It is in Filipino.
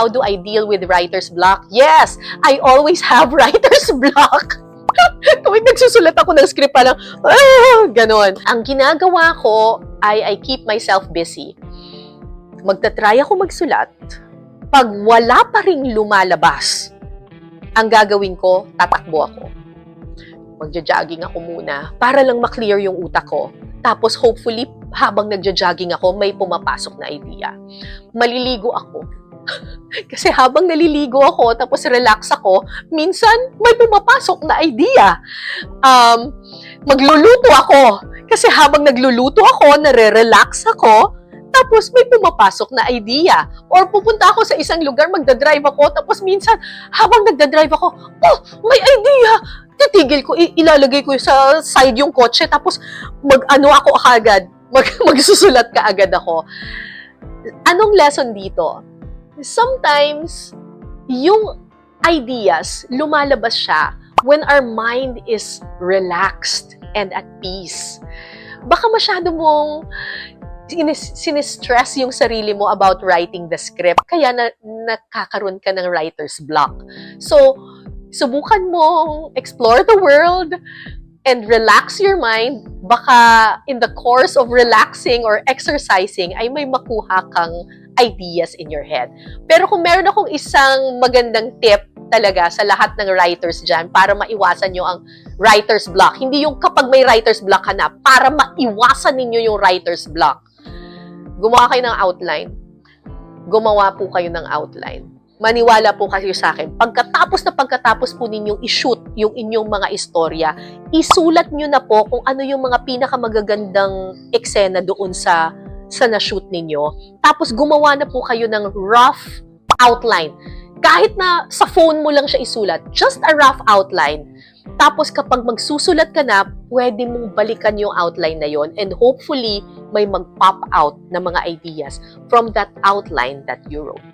How do I deal with writer's block? Yes, I always have writer's block. Kung nagsusulat ako ng script pa lang, ah, ganon. Ang ginagawa ko ay I keep myself busy. Magta-try ako magsulat. Pag wala pa ring lumalabas, ang gagawin ko, tatakbo ako. Magja-jogging ako muna para lang maklear yung utak ko. Tapos hopefully, habang nagja-jogging ako, may pumapasok na idea. Maliligo ako. Kasi habang naliligo ako, tapos relax ako, minsan may pumapasok na idea. Um, magluluto ako. Kasi habang nagluluto ako, nare-relax ako, tapos may pumapasok na idea. Or pupunta ako sa isang lugar, magdadrive ako, tapos minsan, habang nagdadrive ako, oh, may idea! Titigil ko, ilalagay ko sa side yung kotse, tapos mag-ano ako agad, mag, magsusulat ka agad ako. Anong lesson dito? Sometimes, yung ideas, lumalabas siya when our mind is relaxed and at peace. Baka masyado mong sinis- sinistress yung sarili mo about writing the script, kaya na, nakakaroon ka ng writer's block. So, subukan mong explore the world and relax your mind. Baka in the course of relaxing or exercising ay may makuha kang ideas in your head. Pero kung meron akong isang magandang tip talaga sa lahat ng writers dyan para maiwasan nyo ang writer's block. Hindi yung kapag may writer's block ka na, para maiwasan ninyo yung writer's block. Gumawa kayo ng outline. Gumawa po kayo ng outline. Maniwala po kayo sa akin. Pagkatapos na pagkatapos po ninyong i-shoot yung inyong mga istorya, isulat nyo na po kung ano yung mga pinakamagagandang eksena doon sa sa na-shoot ninyo. Tapos gumawa na po kayo ng rough outline. Kahit na sa phone mo lang siya isulat, just a rough outline. Tapos kapag magsusulat ka na, pwede mong balikan yung outline na yon and hopefully may mag-pop out na mga ideas from that outline that you wrote.